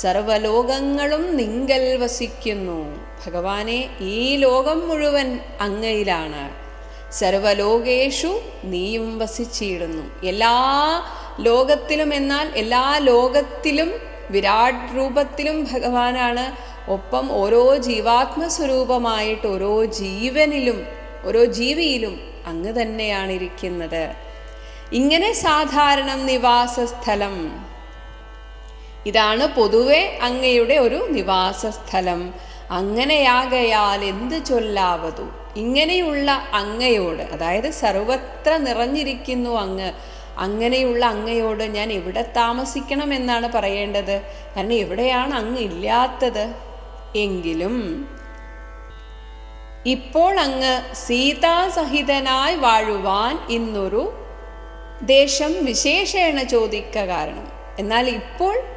സർവലോകങ്ങളും നിങ്കൽ വസിക്കുന്നു. ഭഗവാനെ ഈ ലോകം മുഴുവൻ അങ്ങയിലാണ്. സർവലോകേഷു നീയും വസിച്ചിടുന്നു. എല്ലാ ലോകത്തിലും എന്നാൽ എല്ലാ ലോകത്തിലും വിരാട് രൂപത്തിലും ഭഗവാനാണ്. ഒപ്പം ഓരോ ജീവാത്മസ്വരൂപമായിട്ട് ഓരോ ജീവനിലും ഓരോ ജീവിയിലും അങ്ങ് തന്നെയാണ് ഇരിക്കുന്നത് ഇങ്ങനെ സാധാരണ നിവാസസ്ഥലം ഇതാണ് പൊതുവെ അങ്ങയുടെ ഒരു നിവാസസ്ഥലം. അങ്ങനെയാകയാൽ എന്ത് ചൊല്ലാവതു? ഇങ്ങനെയുള്ള അങ്ങയോട് അതായത് സർവത്ര നിറഞ്ഞിരിക്കുന്നു അങ്ങ് അങ്ങനെയുള്ള അങ്ങയോട് ഞാൻ എവിടെ താമസിക്കണം എന്നാണ് പറയേണ്ടത്? കാരണം എവിടെയാണ് അങ്ങ് ഇല്ലാത്തത്? എങ്കിലും ഇപ്പോൾ അങ്ങ് സീതാസഹിതനായി വാഴുവാൻ ഇന്നൊരു ദേശം വിശേഷേണ ചോദിക്ക കാരണം. എന്നാൽ ഇപ്പോൾ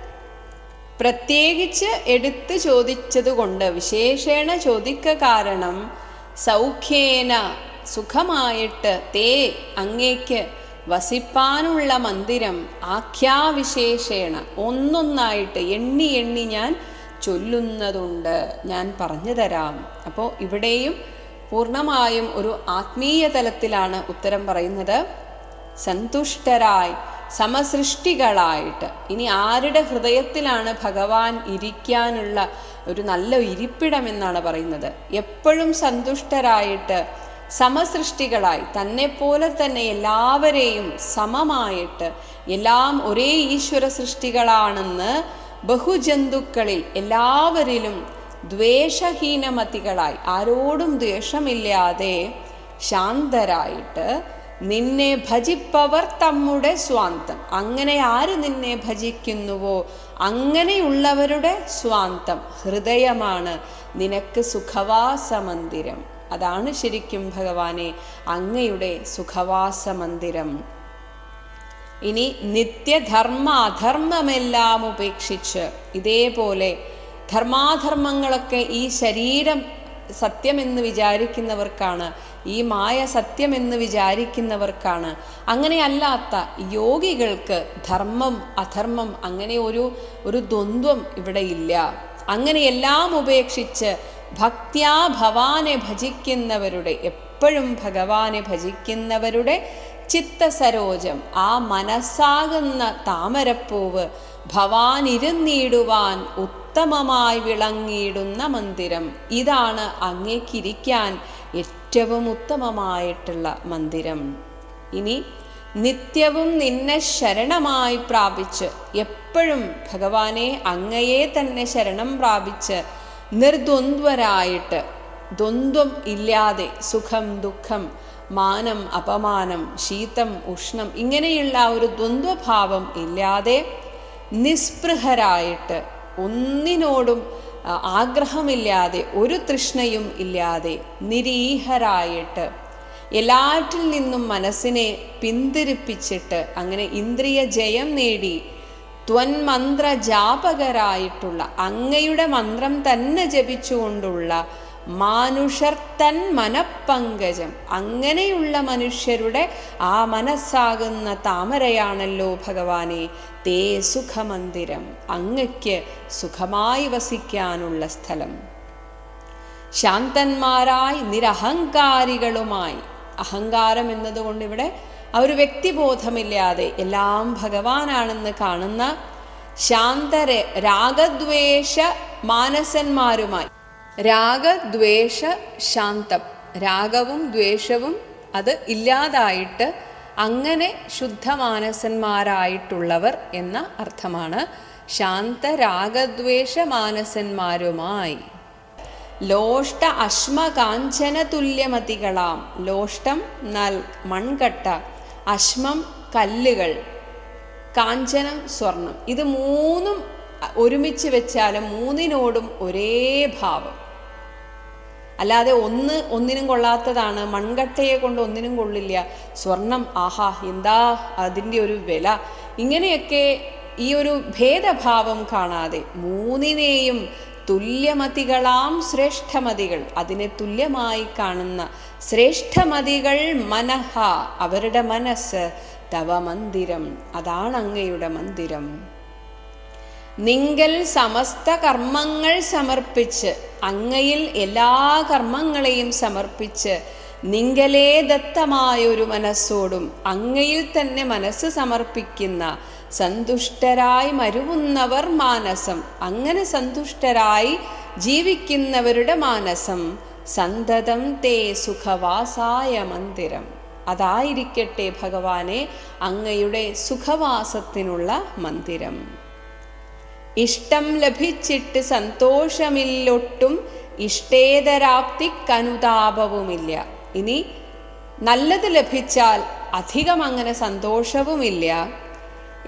പ്രത്യേകിച്ച് എടുത്ത് ചോദിച്ചതുകൊണ്ട് വിശേഷേണ ചോദിക്ക കാരണം സൗഖ്യേന സുഖമായിട്ട് തേ അങ്ങേക്ക് വസിപ്പാനുള്ള മന്ദിരം ആഖ്യാവിശേഷേണ ഒന്നൊന്നായിട്ട് എണ്ണി എണ്ണി ഞാൻ ചൊല്ലുന്നതുണ്ട്. ഞാൻ പറഞ്ഞു തരാം. അപ്പോൾ ഇവിടെയും പൂർണമായും ഒരു ആത്മീയ തലത്തിലാണ് ഉത്തരം പറയുന്നത്. സന്തുഷ്ടരായി. സമസൃഷ്ടികളായിട്ട്. ഇനി ആരുടെ ഹൃദയത്തിലാണ് ഭഗവാൻ ഇരിക്കാനുള്ള ഒരു നല്ല ഇരിപ്പിടം എന്നാണ് പറയുന്നത്? എപ്പോഴും സന്തുഷ്ടരായിട്ട് സമസൃഷ്ടികളായി തന്നെ പോലെ തന്നെ എല്ലാവരെയും സമമായിട്ട് എല്ലാം ഒരേ ഈശ്വര സൃഷ്ടികളാണെന്ന് ബഹുജന്തുക്കളിൽ എല്ലാവരിലും ദ്വേഷഹീനമതികളായി. ആരോടും ദ്വേഷമില്ലാതെ ശാന്തരായിട്ട് നിന്നെ ഭജിപ്പവർ തമ്മുടെ സ്വാന്തം. അങ്ങനെ ആര് നിന്നെ ഭജിക്കുന്നുവോ? അങ്ങനെയുള്ളവരുടെ സ്വാന്തം ഹൃദയമാണ് നിനക്ക് സുഖവാസ മന്ദിരം അതാണ് ശരിക്കും ഭഗവാനെ അങ്ങയുടെ സുഖവാസ മന്ദിരം ഇനി നിത്യധർമ്മ അധർമ്മമെല്ലാം ഉപേക്ഷിച്ച് ഇതേപോലെ ധർമാധർമ്മങ്ങളൊക്കെ ഈ ശരീരം സത്യമെന്ന് വിചാരിക്കുന്നവർക്കാണ് ഈ മായ സത്യമെന്ന് വിചാരിക്കുന്നവർക്കാണ്. അങ്ങനെയല്ലാത്ത യോഗികൾക്ക് ധർമ്മം അധർമ്മം അങ്ങനെ ഒരു ഒരു ദ്വന്ദ്വം ഇവിടെ ഇല്ല. അങ്ങനെ എല്ലാം ഉപേക്ഷിച്ച് ഭക്ത്യാ ഭവാനെ ഭജിക്കുന്നവരുടെ എപ്പോഴും ഭഗവാനെ ഭജിക്കുന്നവരുടെ ചിത്തസരോജം ആ മനസ്സാകുന്ന താമരപ്പൂവ് ഭവാൻ ഇരുന്നിടുവാൻ ഉത്തമമായി വിളങ്ങിയിടുന്ന മന്ദിരം. ഇതാണ് അങ്ങേക്കിരിക്കാൻ ഏറ്റവും ഉത്തമമായിട്ടുള്ള മന്ദിരം. ഇനി നിത്യവും നിന്നെ ശരണമായി പ്രാപിച്ച് എപ്പോഴും ഭഗവാനെ അങ്ങയെ തന്നെ ശരണം പ്രാപിച്ച് നിർദ്വന്ദ്വരായിട്ട് ദ്വന്ദ്വം ഇല്ലാതെ സുഖം ദുഃഖം മാനം അപമാനം ശീതം ഉഷ്ണം ഇങ്ങനെയുള്ള ഒരു ദ്വന്ദ്വഭാവം ഇല്ലാതെ നിസ്പൃഹരായിട്ട് ഒന്നിനോടും ആഗ്രഹമില്ലാതെ ഒരു തൃഷ്ണയും ഇല്ലാതെ നിരീഹരായിട്ട് എല്ലാറ്റിൽ നിന്നും മനസ്സിനെ പിന്തിരിപ്പിച്ചിട്ട് അങ്ങനെ ഇന്ദ്രിയ ജയം നേടി ത്വന്മന്ത്ര ജാപകരായിട്ടുള്ള അങ്ങയുടെ മന്ത്രം തന്നെ ജപിച്ചുകൊണ്ടുള്ള മാനുഷർ തൻ മനപ്പങ്കജം അങ്ങനെയുള്ള മനുഷ്യരുടെ ആ മനസ്സാകുന്ന താമരയാണല്ലോ ഭഗവാനെ തേ സുഖമന്ദിരം. അങ്ങയ്ക്ക് സുഖമായി വസിക്കാനുള്ള സ്ഥലം. ശാന്തന്മാരായി നിരഹങ്കാരികളുമായി. അഹങ്കാരം എന്നതുകൊണ്ട് ഇവിടെ ആ ഒരു വ്യക്തിബോധമില്ലാതെ എല്ലാം ഭഗവാനാണെന്ന് കാണുന്ന ശാന്തരെ രാഗദ്വേഷ മാനസന്മാരുമായി രാഗദ്വേഷ ശാന്തം. രാഗവും ദ്വേഷവും അത് ഇല്ലാതായിട്ട് അങ്ങനെ ശുദ്ധമാനസന്മാരായിട്ടുള്ളവർ എന്ന അർത്ഥമാണ് ശാന്ത രാഗദ്വേഷ മാനസന്മാരുമായി. ലോഷ്ട അശ്മകാഞ്ചന തുല്യമതികളാം. ലോഷ്ടം നൽ മൺകട്ട അശ്മം കല്ലുകൾ കാഞ്ചനം സ്വർണം. ഇത് മൂന്നും ഒരുമിച്ച് വെച്ചാലും മൂന്നിനോടും ഒരേ ഭാവം. അല്ലാതെ ഒന്ന് ഒന്നിനും കൊള്ളാത്തതാണ്. മൺകട്ടയെ കൊണ്ട് ഒന്നിനും കൊള്ളില്ല. സ്വർണം ആഹാ എന്താ അതിന്റെ ഒരു വില? ഇങ്ങനെയൊക്കെ ഈ ഒരു ഭേദഭാവം കാണാതെ മൂന്നിനെയും തുല്യമതികളാം ശ്രേഷ്ഠമതികൾ. അതിനെ തുല്യമായി കാണുന്ന ശ്രേഷ്ഠമതികൾ മനഹ അവരുടെ മനസ്സ് തവ മന്ദിരം അതാണ് അങ്ങയുടെ മന്ദിരം. നിങ്കൽ സമസ്ത കർമ്മങ്ങൾ സമർപ്പിച്ച് അങ്ങയിൽ എല്ലാ കർമ്മങ്ങളെയും സമർപ്പിച്ച് നിങ്കലേ ദത്തമായൊരു മനസ്സോടും അങ്ങയിൽ തന്നെ മനസ്സ് സമർപ്പിക്കുന്ന സന്തുഷ്ടരായി മരുവുന്നവർ മാനസം. അങ്ങനെ സന്തുഷ്ടരായി ജീവിക്കുന്നവരുടെ മാനസം സന്തതം തേ സുഖവാസായ മന്ദിരം. അതായിരിക്കട്ടെ ഭഗവാനെ അങ്ങയുടെ സുഖവാസത്തിനുള്ള മന്ദിരം. ഇഷ്ടം ലഭിച്ചിട്ട് സന്തോഷമില്ലൊട്ടും ഇഷ്ടേതരാപ്തിക്കനുതാപവുമില്ല. ഇനി നല്ലത് ലഭിച്ചാൽ അധികം അങ്ങനെ സന്തോഷവുമില്ല.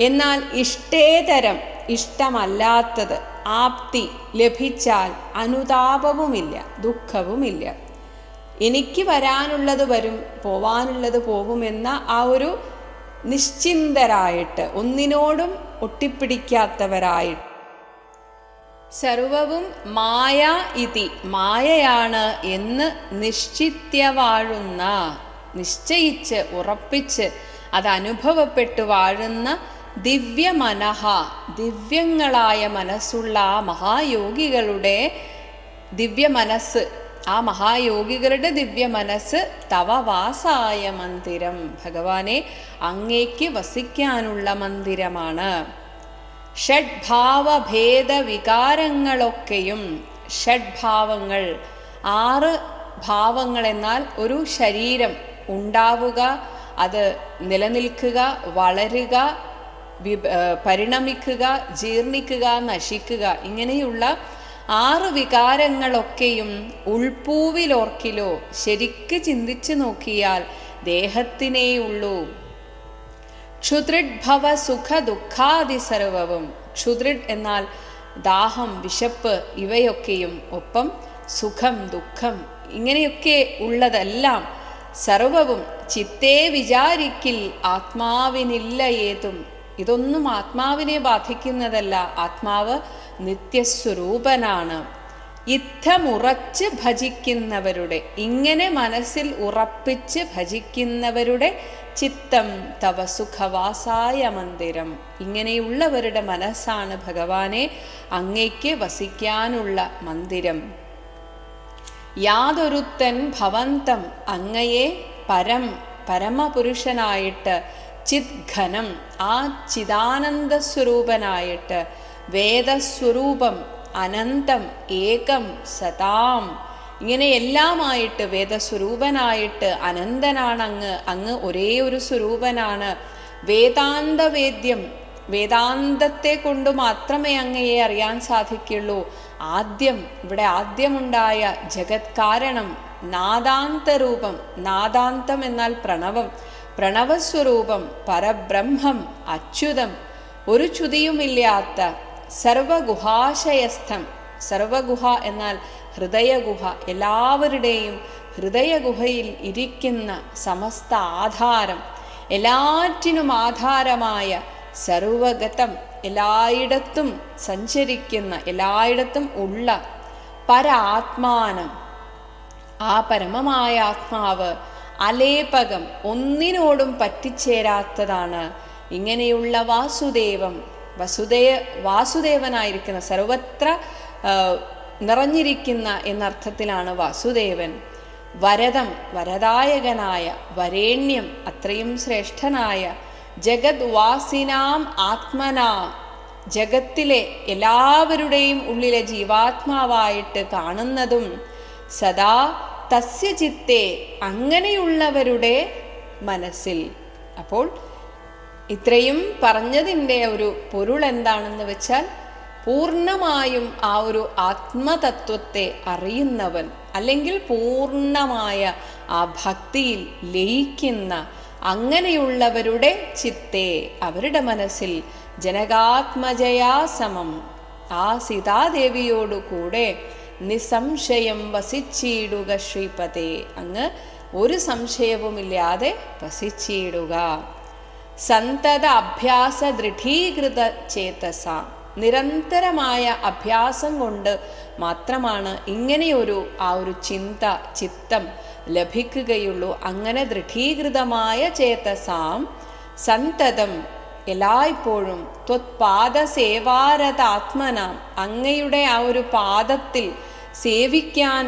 എന്നാൽ ഇഷ്ടേതരം ഇഷ്ടമല്ലാത്തത് ആപ്തി ലഭിച്ചാൽ അനുതാപവുമില്ല ദുഃഖവുമില്ല. എനിക്ക് വരാനുള്ളത് വരും പോവാനുള്ളത് പോകുമെന്ന ആ ഒരു നിശ്ചിന്തരായിട്ട് ഒന്നിനോടും ഒട്ടിപ്പിടിക്കാത്തവരായിട്ട് സർവവും മായ ഇതി. മായയാണ് എന്ന് നിശ്ചിത്യ വാഴുന്ന നിശ്ചയിച്ച് ഉറപ്പിച്ച് അത് അനുഭവപ്പെട്ടു വാഴുന്ന ദിവ്യ ദിവ്യമനഹ ദിവ്യങ്ങളായ മനസ്സുള്ള ആ മഹായോഗികളുടെ ദിവ്യ മനസ്സ് ആ മഹായോഗികളുടെ ദിവ്യ മനസ്സ് തവ വാസായ മന്ദിരം. ഭഗവാനെ അങ്ങേക്ക് വസിക്കാനുള്ള മന്ദിരമാണ്. ഷഡ്ഭാവഭേദ വികാരങ്ങളൊക്കെയും ഷഡ്ഭാവങ്ങൾ ആറ് ഭാവങ്ങൾ എന്നാൽ ഒരു ശരീരം ഉണ്ടാവുക അത് നിലനിൽക്കുക വളരുക പരിണമിക്കുക ജീർണിക്കുക നശിക്കുക ഇങ്ങനെയുള്ള ആറ് വികാരങ്ങളൊക്കെയും ഉൾപ്പൂവിലോർക്കിലോ ശരിക്ക് ചിന്തിച്ചു നോക്കിയാൽ ദേഹത്തിനേയുള്ളൂ. ക്ഷുദൃഡ്ഭവ സുഖ ദുഃഖാദി സർവവും. ക്ഷുദ്രിഡ് എന്നാൽ ദാഹം വിശപ്പ് ഇവയൊക്കെയും ഒപ്പം സുഖം ദുഃഖം ഇങ്ങനെയൊക്കെ ഉള്ളതെല്ലാം സർവവും ചിത്തേ വിചാരിക്കിൽ ആത്മാവിനില്ല ഏതും. ഇതൊന്നും ആത്മാവിനെ ബാധിക്കുന്നതല്ല. ആത്മാവ് നിത്യസ്വരൂപനാണ്. ഇത്തമുറച്ച് ഭജിക്കുന്നവരുടെ ഇങ്ങനെ മനസ്സിൽ ഉറപ്പിച്ച് ഭജിക്കുന്നവരുടെ ചിത്തം തവ സുഖവാസായ മന്ദിരം. ഇങ്ങനെയുള്ളവരുടെ മനസ്സാണ് ഭഗവാനെ അങ്ങയ്ക്ക് വസിക്കാനുള്ള മന്ദിരം. യാതൊരുത്തൻ ഭവന്തം അങ്ങയെ പരം പരമപുരുഷനായിട്ട് ചിദ്ഘനം ആ ചിദാനന്ദ സ്വരൂപനായിട്ട് വേദസ്വരൂപം അനന്തം ഏകം സതാം ഇങ്ങനെ എല്ലാമായിട്ട് വേദസ്വരൂപനായിട്ട് അനന്തനാണ് അങ്ങ് അങ്ങ് ഒരേ ഒരു സ്വരൂപനാണ്. വേദാന്തവേദ്യം വേദാന്തത്തെ കൊണ്ട് മാത്രമേ അങ്ങയെ അറിയാൻ സാധിക്കുള്ളൂ. ആദ്യം ഇവിടെ ആദ്യമുണ്ടായ ജഗത് കാരണം നാദാന്തരൂപം നാദാന്തം എന്നാൽ പ്രണവം പ്രണവസ്വരൂപം പരബ്രഹ്മം അച്യുതം. ഒരു ചുതിയുമില്ലാത്ത സർവഗുഹാശയസ്ഥം. സർവഗുഹ എന്നാൽ ഹൃദയഗുഹ. എല്ലാവരുടെയും ഹൃദയഗുഹയിൽ ഇരിക്കുന്ന സമസ്ത ആധാരം. എല്ലാറ്റിനും ആധാരമായ സർവഗതം എല്ലായിടത്തും സഞ്ചരിക്കുന്ന എല്ലായിടത്തും ഉള്ള പരാത്മാനം. ആ പരമമായ ആത്മാവ് അലേപകം ഒന്നിനോടും പറ്റിച്ചേരാത്തതാണ്. ഇങ്ങനെയുള്ള വാസുദേവം വസുദേ വാസുദേവനായിരിക്കുന്ന സർവത്ര നിറഞ്ഞിരിക്കുന്ന എന്നർത്ഥത്തിലാണ് വാസുദേവൻ. വരദം വരദായകനായ വരേണ്യം അത്രയും ശ്രേഷ്ഠനായ ജഗത് വാസിനാം ആത്മന ജഗത്തിലെ എല്ലാവരുടെയും ഉള്ളിലെ ജീവാത്മാവായിട്ട് കാണുന്നതും സദാ തസ്യ ചിത്തെ അങ്ങനെയുള്ളവരുടെ മനസ്സിൽ. അപ്പോൾ ഇത്രയും പറഞ്ഞതിന്റെ ഒരു പൊരുൾ എന്താണെന്ന് വെച്ചാൽ പൂർണമായും ആ ഒരു ആത്മതത്വത്തെ അറിയുന്നവൻ അല്ലെങ്കിൽ പൂർണമായ ആ ഭക്തിയിൽ ലയിക്കുന്ന അങ്ങനെയുള്ളവരുടെ ചിത്തെ അവരുടെ മനസ്സിൽ ജനകാത്മജയാ സമം ആ സീതാദേവിയോടു കൂടെ നിസംശയം വസിച്ചിടുക ശ്രീപതേ. അങ്ങ് ഒരു സംശയവുമില്ലാതെ വസിച്ചിടുക. സന്തത അഭ്യാസ ദൃഢീകൃത ചേതസ നിരന്തരമായ അഭ്യാസം കൊണ്ട് മാത്രമാണ് ഇങ്ങനെയൊരു ആ ഒരു ചിന്ത ചിത്തം ലഭിക്കുകയുള്ളൂ. അങ്ങനെ ദൃഢീകൃതമായ ചേതസാം സന്തതം എല്ലായ്പ്പോഴും ത്വത്പാദ സേവാരതാത്മന അങ്ങയുടെ ആ ഒരു പാദത്തിൽ സേവിക്കാൻ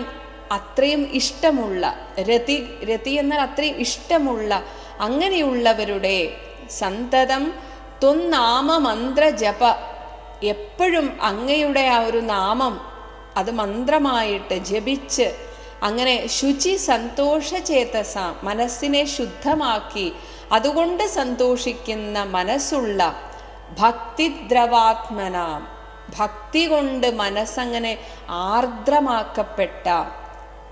അത്രയും ഇഷ്ടമുള്ള രതി രതി എന്നാൽ അത്രയും ഇഷ്ടമുള്ള അങ്ങനെയുള്ളവരുടെ സന്തതം ത്വന്നാമ മന്ത്ര ജപ എപ്പോഴും അങ്ങയുടെ ആ ഒരു നാമം അത് മന്ത്രമായിട്ട് ജപിച്ച് അങ്ങനെ ശുചി സന്തോഷചേതസ മനസ്സിനെ ശുദ്ധമാക്കി അതുകൊണ്ട് സന്തോഷിക്കുന്ന മനസ്സുള്ള ഭക്തിദ്രവാത്മന. ഭക്തി കൊണ്ട് മനസ്സങ്ങനെ ആർദ്രമാക്കപ്പെട്ട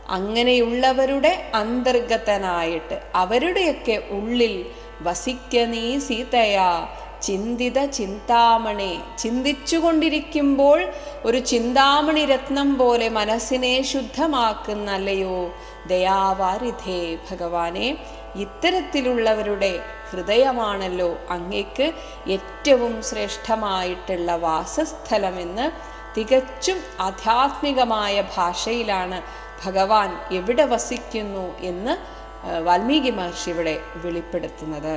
അങ്ങനെയുള്ളവരുടെ അന്തർഗതനായിട്ട് അവരുടെയൊക്കെ ഉള്ളിൽ വസിക്ക നീ സീതയാ. ചിന്തിത ചിന്താമണി. ചിന്തിച്ചുകൊണ്ടിരിക്കുമ്പോൾ ഒരു ചിന്താമണി രത്നം പോലെ മനസ്സിനെ ശുദ്ധമാക്കുന്നല്ലയോ? ദയാവാരിധേ ഭഗവാനെ ഇത്തരത്തിലുള്ളവരുടെ ഹൃദയമാണല്ലോ അങ്ങേക്ക് ഏറ്റവും ശ്രേഷ്ഠമായിട്ടുള്ള വാസസ്ഥലമെന്ന് തികച്ചും ആധ്യാത്മികമായ ഭാഷയിലാണ് ഭഗവാൻ എവിടെ വസിക്കുന്നു എന്ന് വാൽമീകി മഹർഷി ഇവിടെ വെളിപ്പെടുത്തുന്നത്.